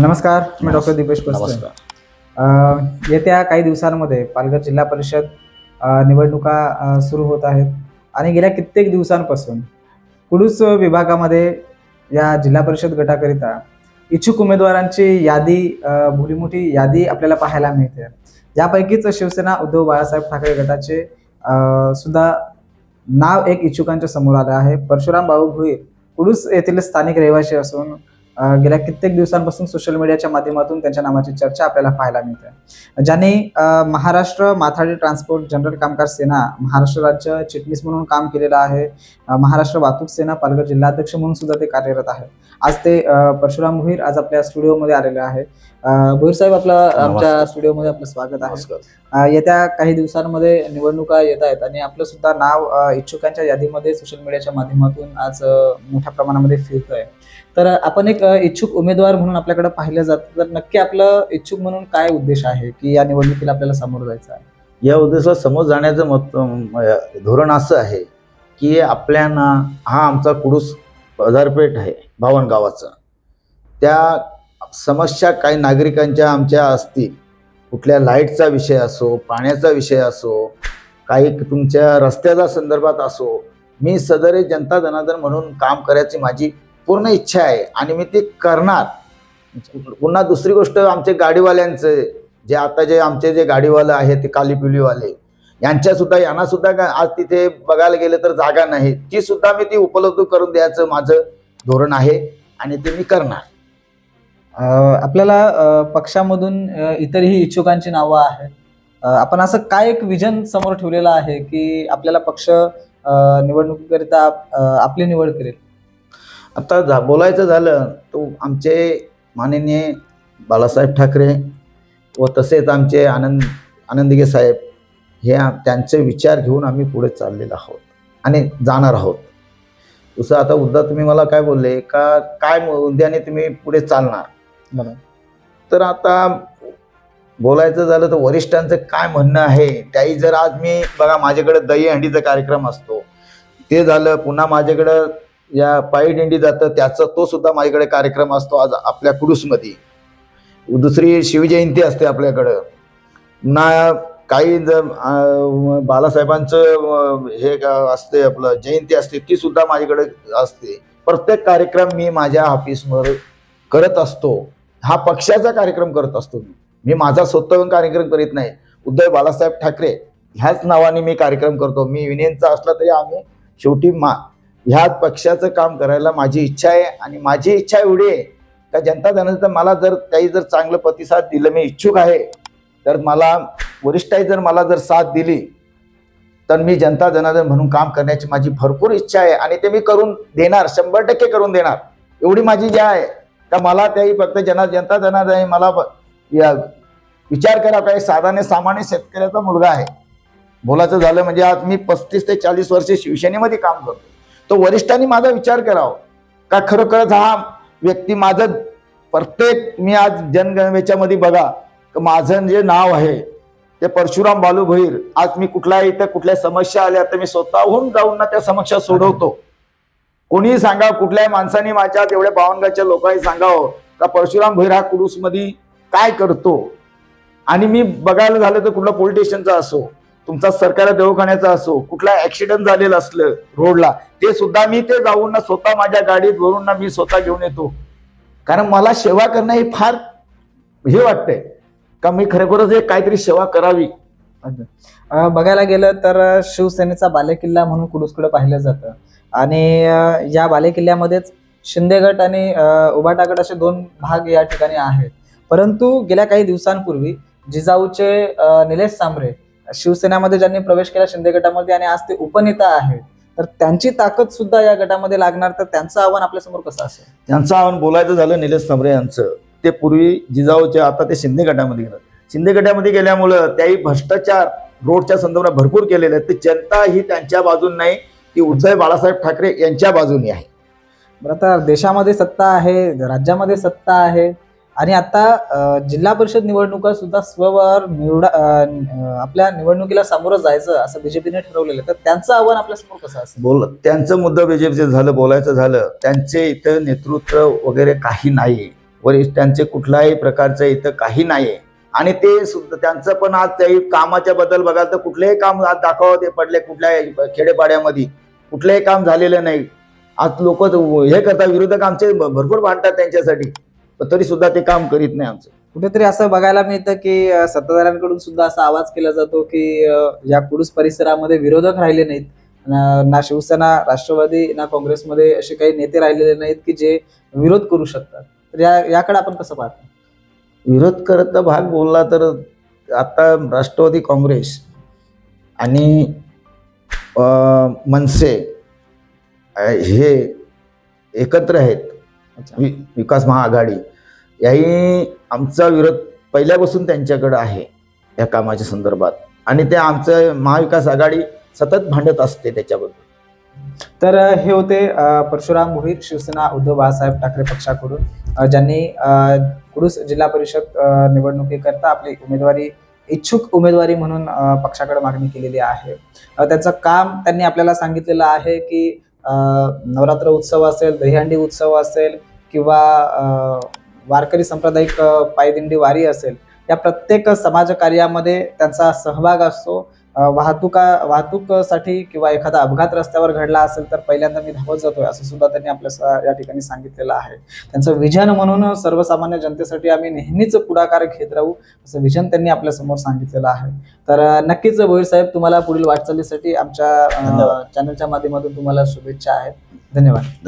नमस्कार मी doctor Deepesh paste येत्या काही दिवसांमध्ये पालघर जिल्हा परिषद निवडणुका सुरू होत आहेत. आणि गेल्या कित्येक दिवसांपासून कुडूस विभागामध्ये या जिल्हा परिषद गटाकरिता इच्छुक उमेदवारांची यादी भुलीमोठी यादी आपल्याला पाहायला मिळते. यापैकीच शिवसेना उद्धव बाळासाहेब ठाकरे गटाचे सुद्धा नाव एक इच्छुकांच्या समोर आलं आहे. परशुराम बाबू भुईर कुडूस येथील स्थानिक रहिवासी असून गेल्या कित्येक दिवसांपासून सोशल मीडियाच्या माध्यमातून त्यांच्या नावाची चर्चा आपल्याला पाहायला मिळते. ज्याने महाराष्ट्र माथाडी ट्रान्सपोर्ट जनरल कामगार सेना महाराष्ट्र राज्य चिटणीस म्हणून काम केलेलं आहे. महाराष्ट्र वाहतूक सेना पालघर जिल्हाध्यक्ष म्हणून सुद्धा ते कार्यरत आहे आज ते परशुराम भुईर आज आपल्या स्टुडिओमध्ये आलेले आहे भुईर साहेब आपलं आमच्या. स्टुडिओमध्ये आपलं स्वागत आहे. येत्या काही दिवसांमध्ये निवडणुका येत आहेत आणि आपलं सुद्धा नाव इच्छुकांच्या यादीमध्ये सोशल मीडियाच्या माध्यमातून आज मोठ्या प्रमाणामध्ये फिरतोय. तर आपण एक इच्छुक उमेदवार म्हणून आपल्याकडे पाहिलं जातं. तर नक्की आपलं इच्छुक म्हणून काय उद्देश आहे की या निवडणुकीला आपल्याला सामोरं जायचं आहे? या उद्देशाला समोर जाण्याचं मत धोरण असं आहे की आपल्याना हा आमचा कुडूस बाजारपेठ आहे भावन गावाचा. त्या समस्या काही नागरिकांच्या आमच्या असतील. कुठल्या लाईटचा विषय असो पाण्याचा विषय असो काही तुमच्या रस्त्याचा संदर्भात असो मी सदरे जनता जनार्दन म्हणून काम करायची माझी पूर्ण इच्छा आहे आणि मी ते करणार. पुन्हा दुसरी गोष्ट आमचे गाडीवाल्यांचं जे आता जे आमचे जे गाडीवाले आहेत ते कालीपिलीवाले यांच्यासुद्धा यांनासुद्धा यांना सुद्धा का- आज तिथे बघायला गेलं तर जागा नाही. ती सुद्धा मी ती उपलब्ध करून द्यायचं माझं धोरण आहे आणि ते मी करणार. आपल्याला पक्षामधून इतरही इच्छुकांची नावं आहेत. आपण असं काय एक विजन समोर ठेवलेलं आहे की आपल्याला पक्ष निवडणुकीकरिता आपली निवड करेल? आता झा बोलायचं झालं तो आमचे माननीय बाळासाहेब ठाकरे व तसेच आमचे आनंद आनंदगे साहेब हे त्यांचे विचार घेऊन आम्ही पुढे चाललेलो आहोत आणि जाणार आहोत. दुसरं आता उद्या तुम्ही मला काय बोलले? का काय उद्याने तुम्ही पुढे चालणार? म्हणून. तर आता बोलायचं झालं तर वरिष्ठांचं काय म्हणणं आहे? त्याही जर आज मी बघा माझ्याकडे दहीहंडीचा कार्यक्रम असतो. ते झालं पुन्हा माझ्याकडं या पायी दिंडी जातं त्याचा तो सुद्धा माझ्याकडे कार्यक्रम असतो आज आपल्या कुडूसमध्ये. दुसरी शिवजयंती असते आपल्याकडं. पुन्हा काही जर बालासाहेबांचं हे असते आपलं जयंती असते ती सुद्धा माझ्याकडे असते. प्रत्येक कार्यक्रम मी माझ्या ऑफिसवर करत असतो. हा पक्षाचा कार्यक्रम करत असतो. मी मी माझा स्वतः कार्यक्रम करीत नाही. उद्धव बाळासाहेब ठाकरे ह्याच नावाने मी कार्यक्रम करतो. मी युनियनचा असला तरी आम्ही शेवटी मा ह्या पक्षाचं काम करायला माझी इच्छा आहे आणि माझी इच्छा एवढी आहे का जनता जनार्दन मला जर काही जर चांगलं प्रतिसाद दिलं मी इच्छुक आहे. तर मला वरिष्ठाई जर मला जर साथ दिली तर मी जनता जनार्दन म्हणून काम करण्याची माझी भरपूर इच्छा आहे आणि ते मी करून देणार शंभर टक्के करून देणार. एवढी माझी जी आहे. तर मला त्याही फक्त जना जनता जनार्दन आहे, मला या विचार करा काय साधारण सामान्य शेतकऱ्याचा मुलगा आहे. बोलायचं झालं म्हणजे आज मी पस्तीस ते चाळीस वर्षे शिवसेनेमध्ये काम करतो. तो वरिष्ठांनी माझा विचार करावा. का खरोखरच हा व्यक्ती माझं प्रत्येक मी आज जनगणवेच्यामध्ये बघा माझं जे नाव आहे ते परशुराम बालू भैर आज मी कुठल्याही इथं कुठल्या समस्या आल्या तर मी स्वतःहून जाऊन ना त्या समस्या सोडवतो. कोणीही सांगा कुठल्याही माणसाने माझ्या तेवढ्या बावनगाच्या लोकांनी सांगावं का परशुराम भैर हा कुडूसमध्ये काय करतो? आणि मी बघायला झालं तर कुठला पोलीस स्टेशनचा असो तुमचा सरकारी दवाखान्याचा असो कुठला ऍक्सिडेंट झालेला असलं रोडला ते सुद्धा मी ते जाऊन ना स्वतः माझ्या गाडीत भरून ना मी स्वतः घेऊन येतो. कारण मला सेवा करणं हे फार हे वाटतंय. का मी खरोखरच एक काहीतरी सेवा करावी. बघायला गेलं तर शिवसेनेचा बालेकिल्ला म्हणून कुडूसकडे पाहिलं जातं. आणि या बालेकिल्ल्यामध्येच शिंदेगट आणि उभाटागट असे दोन भाग या ठिकाणी आहेत. परंतु गेल्या काही दिवसांपूर्वी जिजाऊचे निलेश सांबरे शिवसेनामध्ये ज्यांनी प्रवेश केला शिंदे गटामध्ये आणि आज ते उपनेता आहेत तर त्यांची ताकद सुद्धा या गटामध्ये लागणार तर त्यांचं आव्हान आपल्यासमोर कसं असेल? त्यांचं आव्हान बोलायचं झालं निलेश सांबरे यांचं. ते पूर्वी जिजाऊचे आता ते शिंदे गटामध्ये गेलं. शिंदे गटामध्ये गेल्यामुळं त्याही भ्रष्टाचार रोडच्या संदर्भात भरपूर केलेले आहेत ते जनता ही त्यांच्या बाजून नाही. ती उद्धव बाळासाहेब ठाकरे यांच्या बाजूने आहे. बरं आता देशामध्ये सत्ता आहे राज्यामध्ये सत्ता आहे आणि आता जिल्हा परिषद निवडणुका सुद्धा स्वबळ निवडा आपल्या निवडणुकीला सामोरं जायचं असं बीजेपीने ठरवलेलं. तर त्यांचं आव्हान आपल्यासमोर कसं असेल? बोल त्यांचं मुद्दा बीजेपीचं झालं बोलायचं झालं त्यांचे इथं नेतृत्व वगैरे काही नाही वरिष्ठांचे कुठल्याही प्रकारचं इथं काही नाही आणि ते सुद्धा त्यांचं पण आज त्याही कामाच्या बद्दल बघाल तर कुठलेही काम आज दाखवा ते पडले कुठल्याही खेडेपाड्यामध्ये. कुठलंही काम झालेलं नाही. आज लोक हे करतात विरोधक आमचे भरपूर भांडतात त्यांच्यासाठी. पण तरी सुद्धा ते काम करीत नाही आमचं. कुठेतरी असं बघायला मिळतं की सत्ताधाऱ्यांकडून सुद्धा असा आवाज केला जातो की या कुडूस परिसरामध्ये विरोधक राहिले नाहीत. न- शिवसेना राष्ट्रवादी ना काँग्रेसमध्ये असे काही नेते राहिलेले नाहीत की जे विरोध करू शकतात. तर या याकडे आपण कसं पाहतो? विरोध करत भाग बोलला तर आता राष्ट्रवादी काँग्रेस आणि मनसे हे एकत्र आहेत. वि विकास महाआघाडी. याही आमचा विरोध पहिल्यापासून त्यांच्याकडे आहे या कामाच्या संदर्भात. आणि ते आमचं महाविकास आघाडी सतत भांडत असते त्याच्याबद्दल तर हे होते परशुराम भोईर शिवसेना उद्धव बाळासाहेब ठाकरे पक्षाकडून. ज्यांनी अ, कुडूस जिल्हा परिषद निवडणुकीकरता आपली उमेदवारी इच्छुक उमेदवारी म्हणून पक्षाकडे मागणी केलेली आहे. त्याचं त्यांचं काम त्यांनी आपल्याला सांगितलेलं आहे की नवरात्र उत्सव असेल दहीहंडी उत्सव असेल किंवा वारकरी सांप्रदायिक पायदिंडी वारी असेल या प्रत्येक समाज कार्यामध्ये त्यांचा सहभाग असतो. वाहतुका वाहतूकसाठी किंवा एखादा अपघात रस्त्यावर घडला असेल तर पहिल्यांदा मी धावत जातोय असं सुद्धा त्यांनी आपल्या स- या ठिकाणी सांगितलेलं आहे. त्यांचं विजन म्हणून सर्वसामान्य जनतेसाठी आम्ही नेहमीच पुढाकार घेत राहू असं विजन त्यांनी आपल्यासमोर सांगितलेलं आहे. तर नक्कीच भोईर साहेब तुम्हाला पुढील वाटचालीसाठी आमच्या धन्यवाद. चॅनलच्या माध्यमातून तुम्हाला शुभेच्छा आहेत. धन्यवाद.